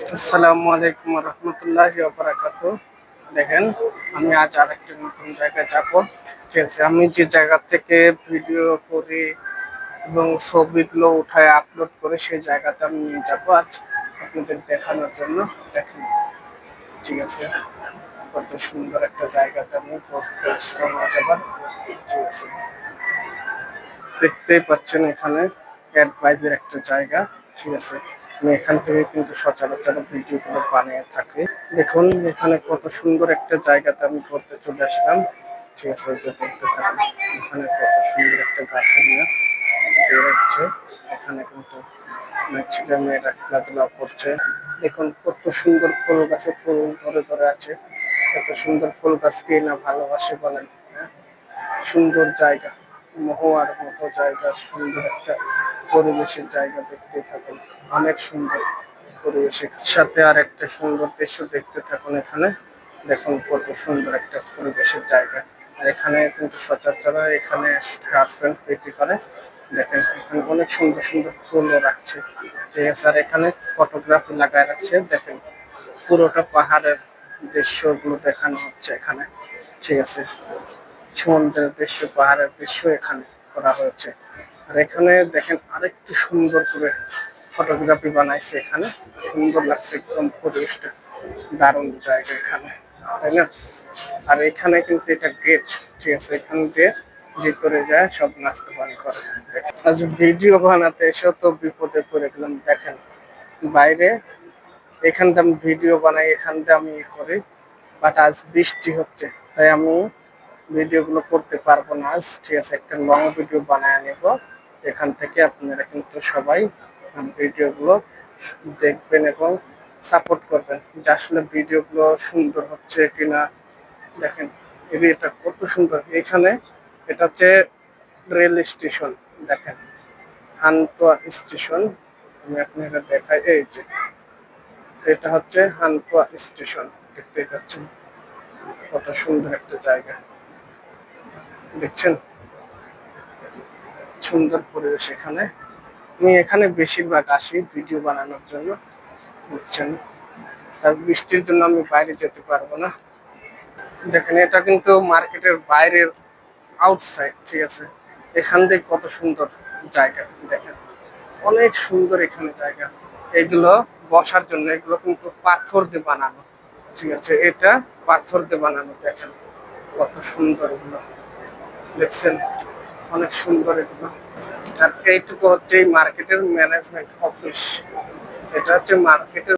আসসালামু আলাইকুম রহমতুল্লাহ বারাকাতু দেখেন, আমি আজ আরেকটি নতুন জায়গায় যাব। ঠিক আছে, আমি যে জায়গা থেকে ভিডিও করি এবং ছবিগুলো উঠায় আপলোড করে, সেই জায়গাতে আমি নিয়ে যাব আজ আপনাদের দেখানোর জন্য। দেখেন, ঠিক আছে, কত সুন্দর একটা জায়গাতে আমি ঘুরতে আসলাম আজ আবার। ঠিক আছে, দেখতেই পাচ্ছেন এখানে অ্যাডভাইজের একটা জায়গা। ঠিক আছে আমি এখান থেকে কিন্তু সচরাচর ভিডিওগুলো বানিয়ে থাকি। দেখুন, এখানে কত সুন্দর একটা জায়গাতে আমি ঘুরতে চলে আসলাম। ঠিক আছে এটা দেখতে থাকুন এখানে কত সুন্দর একটা গাছের নিয়ে এখানে কিন্তু ছেলে মেয়েরা খেলাধুলা করছে। দেখুন, কত সুন্দর ফুল গাছে ফুল ধরে ধরে আছে। কত সুন্দর ফুল গাছকে না ভালোবাসে বলেন হ্যাঁ? সুন্দর জায়গা, মহুয়ার মতো জায়গা, সুন্দর একটা পরিবেশের জায়গা দেখতে থাকুন। অনেক সুন্দর পরিবেশের সাথে আর একটা সুন্দর দৃশ্য দেখতে থাকুন এখানে। দেখুন কত সুন্দর একটা পরিবেশের জায়গা। আর এখানে কিন্তু সচরাচর এখানে হাফ প্যান্ট বিক্রি করে। দেখেন, এখানে অনেক সুন্দর সুন্দর ফুলও রাখছে। ঠিক আছে, আর এখানে ফটোগ্রাফি লাগায় রাখছে। দেখেন, পুরোটা পাহাড়ের দৃশ্যগুলো দেখানো হচ্ছে এখানে। ঠিক আছে, সমুদ্রের দৃশ্য, পাহাড়ের দৃশ্য এখানে করা হয়েছে। আর এখানে দেখেন আরেকটু সুন্দর করে ফটোগ্রাফি বানাইছে এখানে। সুন্দর লাগছে একদম পরিবেশটা। দারুণ জায়গা এখানে, তাই না? আর এখানে কিন্তু এটা গেট ঠিক আছে? এখান দিয়ে ভিতরে যায়, সব নাস্তা পানি করে। আজ ভিডিও বানাতে এসেও তো বিপদে পড়ে গেলাম, দেখেন। বাইরে এখান থেকে আমি ভিডিও বানাই, এখান থেকে আমি ই করি। বাট আজ বৃষ্টি হচ্ছে, তাই আমি ভিডিওগুলো করতে পারব না আজ। ঠিক আছে, একটা লং ভিডিও বানায় নেব এখান থেকে আপনারা কিন্তু সবাই ভিডিওগুলো দেখবেন এবং সাপোর্ট করবেন যে আসলে ভিডিওগুলো সুন্দর হচ্ছে কিনা। দেখেন এটা কত সুন্দর। এখানে এটা হচ্ছে রেল স্টেশন, দেখেন। হানতোয়া স্টেশন, আমি আপনারা দেখাই। এই যে, এটা হচ্ছে হানতোয়া স্টেশন, দেখতেই পাচ্ছেন। কত সুন্দর একটা জায়গা। দেখছেন? সুন্দর পরিবেশ এখানে। আমি এখানে বেশিরভাগ আসি ভিডিও বানানোর জন্য, বুঝছেন? আর বৃষ্টির জন্য আমি বাইরে যেতে পারব না। দেখেন, এটা কিন্তু মার্কেটের বাইরের আউটসাইড ঠিক আছে? এখান থেকে কত সুন্দর জায়গা, দেখেন। অনেক সুন্দর এখানে জায়গা। এগুলো বসার জন্য, এগুলো কিন্তু পাথর দিয়ে বানানো, ঠিক আছে? এটা পাথর দিয়ে বানানো, দেখেন। কত সুন্দর এগুলো। দেখছেন? অনেক সুন্দর এগুলো। আর এইটুকু হচ্ছে মার্কেটের ম্যানেজমেন্ট অফিস এটা হচ্ছে মার্কেটের